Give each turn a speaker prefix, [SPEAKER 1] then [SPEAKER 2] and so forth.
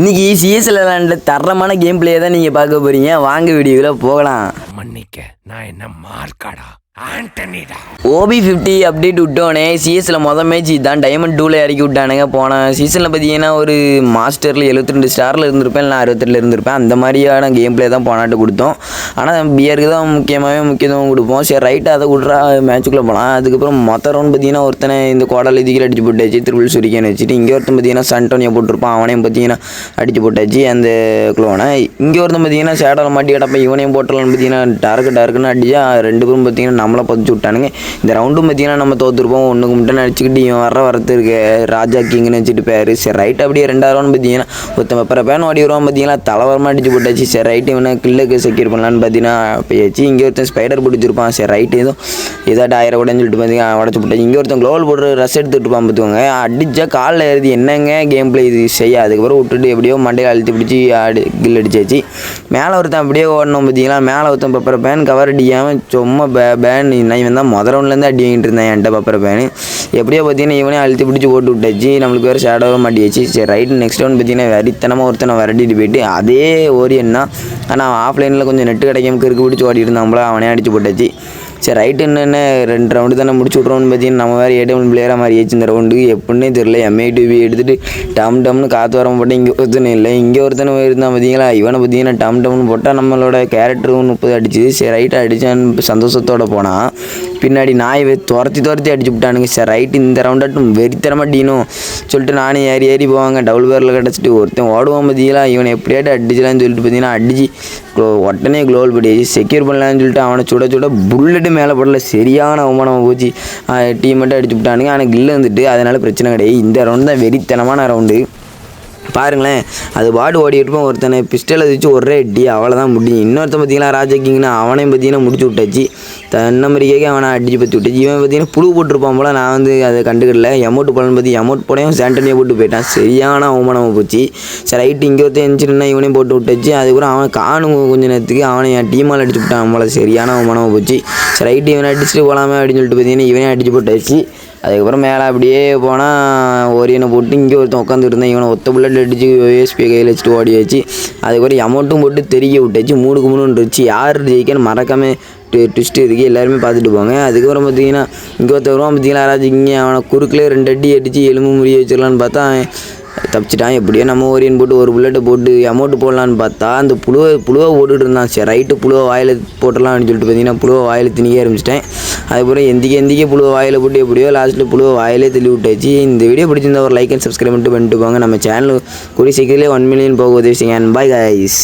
[SPEAKER 1] இன்றைக்கி சிஎஸ்எல் விளாண்டு தரமான கேம் பிளே தான் நீங்கள் பார்க்க போகிறீங்க வாங்க வீடியோவில் போகலாம்.
[SPEAKER 2] மன்னிக்க. நான் என்ன மார்க்காடா? ஆண்டனிடா.
[SPEAKER 1] ஓபி ஃபிஃப்டி அப்டேட் விட்டோனே சிஎஸ்ல மொதல் மேட்ச் இதுதான் டைமண்ட் டூவில் இறக்கி விட்டானுங்க. போன சீசனில் பார்த்தீங்கன்னா ஒரு மாஸ்டரில் எழுபத்தி ரெண்டு ஸ்டாரில் இருந்திருப்பேன் இல்லை அறுபத்தெட்டில் இருந்திருப்பேன். அந்த மாதிரியான கேம் பிளே தான் போனாட்டு கொடுத்தோம். ஆனால் பியருக்கு தான் முக்கியமாகவே முக்கியத்துவம் கொடுப்போம். சரி ரைட்டாக அதை விட்றா மேட்ச்சுக்குள்ளே போகலாம் அதுக்கப்புறம் மொத்த ரவுண்ட் பார்த்தீங்கன்னா ஒருத்தனை இந்த கோடால் இதுக்கில் அடிச்சு போட்டாச்சு திருவிழ் சுரிக்கன் வச்சுட்டு. இங்கே ஒருத்தன் பார்த்தீங்கன்னா சன்டோனியை போட்டிருப்பான். அவனையும் பார்த்தீங்கன்னா அடிச்சு போட்டாச்சு அந்த குளோனை இங்கே ஒருத்தன் பார்த்தீங்கன்னா சேடலை மாட்டி கிடப்பேன். இவனையும் போட்டலான்னு பார்த்தீங்கன்னா டார்க்கு டார்க்குன்னு அடிச்சா ரெண்டு பேரும் பார்த்தீங்கன்னா நம்மளை பதிச்சு விட்டானுங்க. இந்த ரவுண்டும் பார்த்தீங்கன்னா நம்ம தோத்துருப்போம். ஒன்றுக்கு மட்டும் அடிச்சுக்கிட்டு இவன் வர வரத்து இருக்கு. ராஜா கிங்னு வச்சுட்டு பேர். சரி ரைட் அப்படியே ரெண்டாவது ரவுண்ட் பார்த்தீங்கன்னா ஒருத்தன் அப்புறம் பேன் ஓடி வருவான் பார்த்தீங்கன்னா தலைவரமாக அடிச்சு போட்டாச்சு. சரி ரைட்டு இவனை கில்லுக்கு செக்யூர் பண்ணலான்னு பார்த்தீங்கன்னா போயாச்சு இங்கே ஒருத்தன் ஸ்பைடர் பிடிச்சிருப்பான். சரி ரைட்டு ஏதோ ஏதாவது ஆயிரம் கூடன்னு சொல்லிட்டு பார்த்தீங்கன்னா உடச்சு போட்டாச்சு. இங்கே ஒருத்தன் க்ளோவல் போட்டு ரஸ் எடுத்துட்டு இருப்பான் பார்த்துக்கோங்க அடிச்சா காலில் எழுதி என்னங்க கேம் பிளே இது? செய்ய அதுக்கப்புறம் விட்டுட்டு எப்படியோ மண்டையில் அழுத்தி பிடிச்சி ஆடி கில் அடிச்சாச்சு. மேலே ஒருத்தன் அப்படியே ஓடணும் பார்த்தீங்களா மேலே ஒருத்தன் பப்பர பேன் கவர் அடிக்காமல் சும்மா பே பேன் நான் இவன் தான் முத ரவுண்ட்லேருந்து அடி வாங்கிட்டு இருந்தேன் என்கிட்ட பப்பர பேன் எப்படியோ பார்த்தீங்கன்னா இவனே அழுத்தி பிடிச்சி போட்டு விட்டாச்சு. நம்மளுக்கு வேறு ஷேடோவாக மாட்டியாச்சு. சரி ரைட்டு நெக்ஸ்ட் ரவுண்ட் பார்த்தீங்கன்னா வெறித்தனமாக ஒருத்தனை விரட்டிட்டு போயிட்டு அதே ஓரியன் தான். ஆனால் ஆஃப்லைனில் கொஞ்சம் நெட்டு கிடைக்காம கிறுக்கு பிடிச்சி ஓடி இருந்தாங்களா அவனே அடிச்சு போட்டாச்சு. சரி ரைட்டு என்னென்ன? ரெண்டு ரவுண்டு தானே முடிச்சு விட்றோன்னு பார்த்தீங்கன்னா நம்ம வேறு ஏடிஎம் பிளேயராக மாதிரி ஏச்சு இந்த ரவுண்டு எப்படின்னே தெரில எம்ஐ டிவி எடுத்துகிட்டு டம் டம்னு காற்று வர போட்டு இங்கே ஒருத்தனை இல்லை. இங்கே ஒருத்தனை இருந்தால் பார்த்தீங்களா? இவனை பார்த்தீங்கன்னா டம் டம்னு போட்டால் நம்மளோட கேரக்டரும் முப்பது அடிச்சு சரி ரைட்டாக அடித்தான்னு சந்தோஷத்தோடு போனால் பின்னாடி நாய் துரத்தி துரத்தி அடிச்சு விட்டானுங்க. சரி ரைட்டு இந்த ரவுண்டாட்டும் வெறித்தரமாக டீனும் சொல்லிட்டு நானும் ஏறி ஏறி போவாங்க. டபுள் பேரில் கிடச்சிட்டு ஒருத்தன் ஓடுவான் பார்த்தீங்களா? இவனை எப்படியாட்டு அடிச்சலான்னு சொல்லிட்டு பார்த்தீங்கன்னா அடிச்சு உடனே க்ளோவல் படி செக்யூர் பண்ணலான்னு சொல்லிட்டு அவனை சுட சுட புல்லட்டு மேலே படல. சரியான அவமானம் போச்சு. டீம் மட்டும் அடிச்சு விட்டானுங்க. ஆனால் கில்லு வந்துட்டு அதனால் பிரச்சனை கிடையாது. இந்த ரவுண்டு தான் வெறித்தனமான ரவுண்டு பாருங்களேன். அது பாடு ஓடிட்டுப்போம் ஒருத்தனை. பிஸ்டலை வச்சு ஒரே அடி. அவ்வளோதான் முடியும் இன்னொருத்தன் பார்த்தீங்கன்னா ராஜா கிங்னா அவனையும் பார்த்தீங்கன்னா முடிச்சு விட்டாச்சு. தன்னமரிக்கைக்கு அவனை அடிச்சு பற்றி விட்டு. இவன் பார்த்தீங்கன்னா புழு போட்டிருப்பான் போல. நான் வந்து அதை கண்டுக்கிடல எமௌண்ட் போலன்னு பார்த்து எமௌண்ட் போடையும் சாண்டனியை போட்டு போயிட்டான். சரியான அவமானம் போச்சு. சரி ரைட்டு இங்கே ஒருத்தர் எந்திரிச்சுன்னா இவனையும் போட்டு விட்டாச்சு. அதுக்கப்புறம் அவன் காணும் கொஞ்ச நேரத்துக்கு அவனை என் டீமால் அடிச்சு விட்டான் போல. சரியான அவமானம் போச்சு. சரி ரைட்டு இவனை அடிச்சுட்டு போகலாமே அப்படின்னு சொல்லிட்டு பார்த்தீங்கன்னா இவனே அடிச்சு போட்டாச்சு. அதுக்கப்புறம் மேலே அப்படியே போனால் ஒரியனை போட்டு இங்கே ஒருத்தன் உட்காந்துருந்தேன் இவனை ஒத்த புல்லட் அடிச்சு யூஎஸ்பி கையில் வச்சுட்டு வச்சு அதுக்கப்புறம் அமௌண்ட்டும் போட்டு தெரிய விட்டாச்சு. மூணுக்கு மூணு இருந்துச்சு. யார் ஜெயிக்கன்னு மறக்காம ட்விஸ்ட்டு இருக்குது எல்லாருமே பார்த்துட்டு போங்க. அதுக்கப்புறம் பார்த்தீங்கன்னா இங்கே ஒருத்தர் பார்த்தீங்கன்னா பார்த்தீங்களா யாராச்சும் இங்கே அவனை குறுக்கிலே ரெண்டு அடி அடித்து எலும்பு முடிய வச்சிடலான்னு பார்த்தா தப்பிச்சிட்டான். எப்படியோ நம்ம ஓரியன் போட்டு ஒரு புல்லட்டை போட்டு அமௌண்ட்டு போடலான்னு பார்த்தா அந்த புழுவை புழுவை போட்டுட்டு இருந்தான் சரி ரைட்டு புழுவை வாயில் அப்படின்னு சொல்லிட்டு பார்த்தீங்கன்னா புழுவை வாயில் திணிக்க ஆரம்பிச்சிட்டேன். அதுக்கப்புறம் எந்திக்க எந்திக்க புழுவை வாயில் போட்டு எப்படியோ லாஸ்ட்டில் புழுவை வாயிலே தள்ளி விட்டாச்சு. இந்த வீடியோ பிடிச்சிருந்தா ஒரு லைக் அண்ட் சப்ஸ்கிரைப் பண்ணிட்டு பண்ணிட்டு போங்க. நம்ம சேனல் கூடிய சீக்கிரத்திலே ஒன் மில்லியன் போக உதவி செய்யுங்க. பாய் guys.